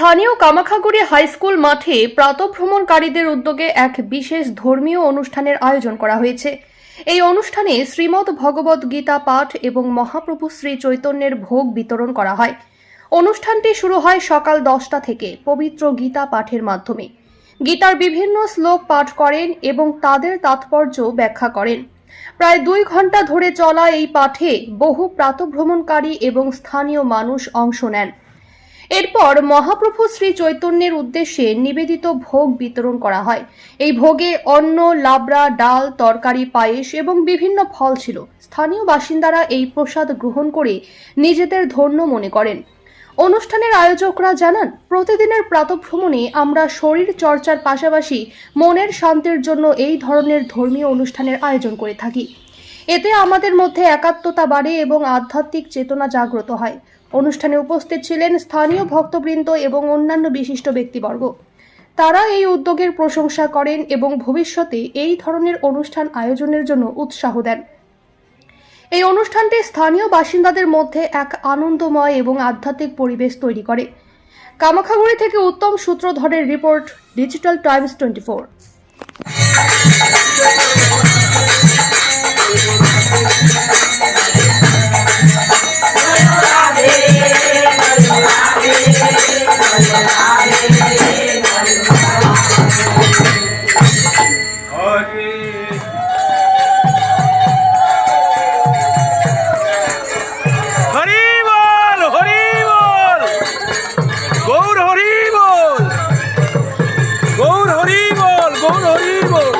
স্থানীয় Kamakhaguri high school মাঠে প্রাতভ্রমণকারীদের উদ্যোগে এক বিশেষ ধর্মীয় অনুষ্ঠানের আয়োজন করা হয়েছে। এই অনুষ্ঠানে শ্রীমদ্ ভগবত গীতা পাঠ এবং মহাপ্রভু শ্রী চৈতন্যের ভোগ বিতরণ করা হয়। অনুষ্ঠানটি শুরু হয় সকাল দশটা থেকে পবিত্র গীতা পাঠের মাধ্যমে। গীতার বিভিন্ন শ্লোক পাঠ করেন এবং তাদের তাৎপর্য ব্যাখ্যা করেন। প্রায় দুই ঘণ্টা ধরে চলা এই পাঠে বহু প্রাতভ্রমণকারী এবং স্থানীয় মানুষ অংশ নেন। এরপর মহাপ্রভু শ্রী চৈতন্যের উদ্দেশ্যে নিবেদিত ভোগ বিতরণ করা হয়। এই ভোগে অন্ন, লাবড়া, ডাল, তরকারি, পায়েস এবং বিভিন্ন ফল ছিল। স্থানীয় বাসিন্দারা এই প্রসাদ গ্রহণ করে নিজেদের ধন্য মনে করেন। অনুষ্ঠানের আয়োজকরা জানান, প্রতিদিনের প্রাতভ্রমণে আমরা শরীর চর্চার পাশাপাশি মনের শান্তির জন্য এই ধরনের ধর্মীয় অনুষ্ঠানের আয়োজন করে থাকি। এতে আমাদের মধ্যে একাত্মতা বাড়ে এবং আধ্যাত্মিক চেতনা জাগ্রত হয়। অনুষ্ঠানে উপস্থিত ছিলেন স্থানীয় ভক্তবৃন্দ এবং অন্যান্য বিশিষ্ট ব্যক্তিবর্গ। তারা এই উদ্যোগের প্রশংসা করেন এবং ভবিষ্যতে এই ধরনের অনুষ্ঠান আয়োজনের জন্য উৎসাহ দেন। এই অনুষ্ঠানটি স্থানীয় বাসিন্দাদের মধ্যে এক আনন্দময় এবং আধ্যাত্মিক পরিবেশ তৈরি করে। কামাখাগুড়ি থেকে Uttam সূত্রধরের report, digital times twenty four. বল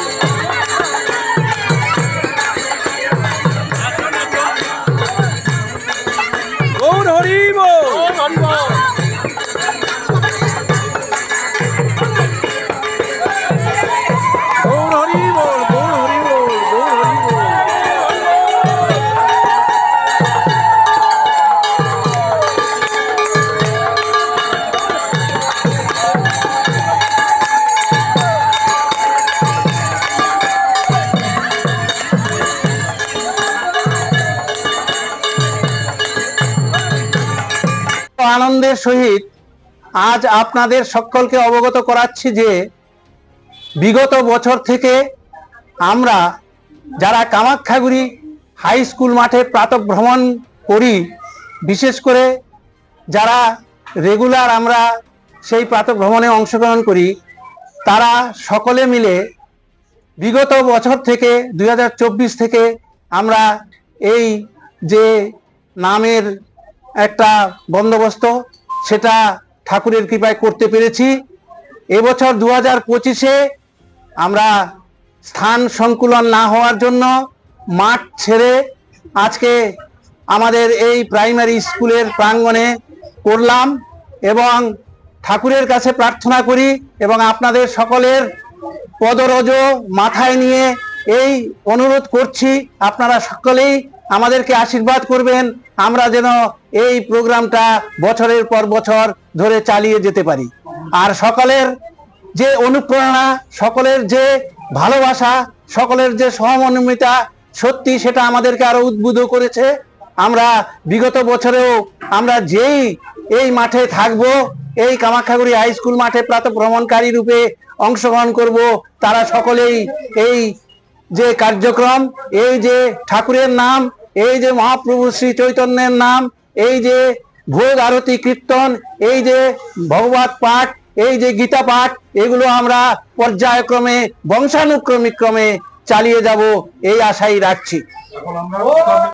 আনন্দের সহিত আজ আপনাদের সকলকে অবগত করাচ্ছি যে বিগত বছর থেকে আমরা যারা কামাখ্যাগুড়ি হাই স্কুল মাঠে প্রাতভ্রমণ করি, বিশেষ করে যারা রেগুলার আমরা সেই প্রাতভ্রমণে অংশগ্রহণ করি, তারা সকলে মিলে বিগত বছর থেকে দু হাজার চব্বিশ থেকে আমরা এই যে নামের একটা বন্দোবস্ত, সেটা ঠাকুরের কৃপায় করতে পেরেছি। এবছর দু হাজার পঁচিশে আমরা স্থান সংকুলন না হওয়ার জন্য মাঠ ছেড়ে আজকে আমাদের এই প্রাইমারি স্কুলের প্রাঙ্গণে করলাম এবং ঠাকুরের কাছে প্রার্থনা করি এবং আপনাদের সকলের পদরজ মাথায় নিয়ে এই অনুরোধ করছি আপনারা সকলেই আমাদেরকে আশীর্বাদ করবেন। আমরা যেন এই প্রোগ্রামটা বছরের পর বছর ধরে চালিয়ে যেতে পারি। আর সকলের যে অনুপ্রেরণা, সকলের যে ভালোবাসা, সকলের যে সহমর্মিতা সত্যি সেটা আমাদেরকে আরও উদ্বুদ্ধ করেছে। আমরা বিগত বছরেও আমরা যেই এই মাঠে থাকব, এই কামাখ্যাগুড়ি হাই স্কুল মাঠে প্রাত ভ্রমণকারী রূপে অংশগ্রহণ করব, তারা সকলেই এই যে কার্যক্রম, এই যে ঠাকুরের নাম, এই যে মহাপ্রভু শ্রী চৈতন্যের নাম, এই যে ভোগ আরতি কীর্তন, এই যে ভগবত পাঠ, এই যে গীতা পাঠ, এগুলো আমরা পর্যায়ক্রমে বংশানুক্রমিক ক্রমে চালিয়ে যাব, এই আশাই রাখছি।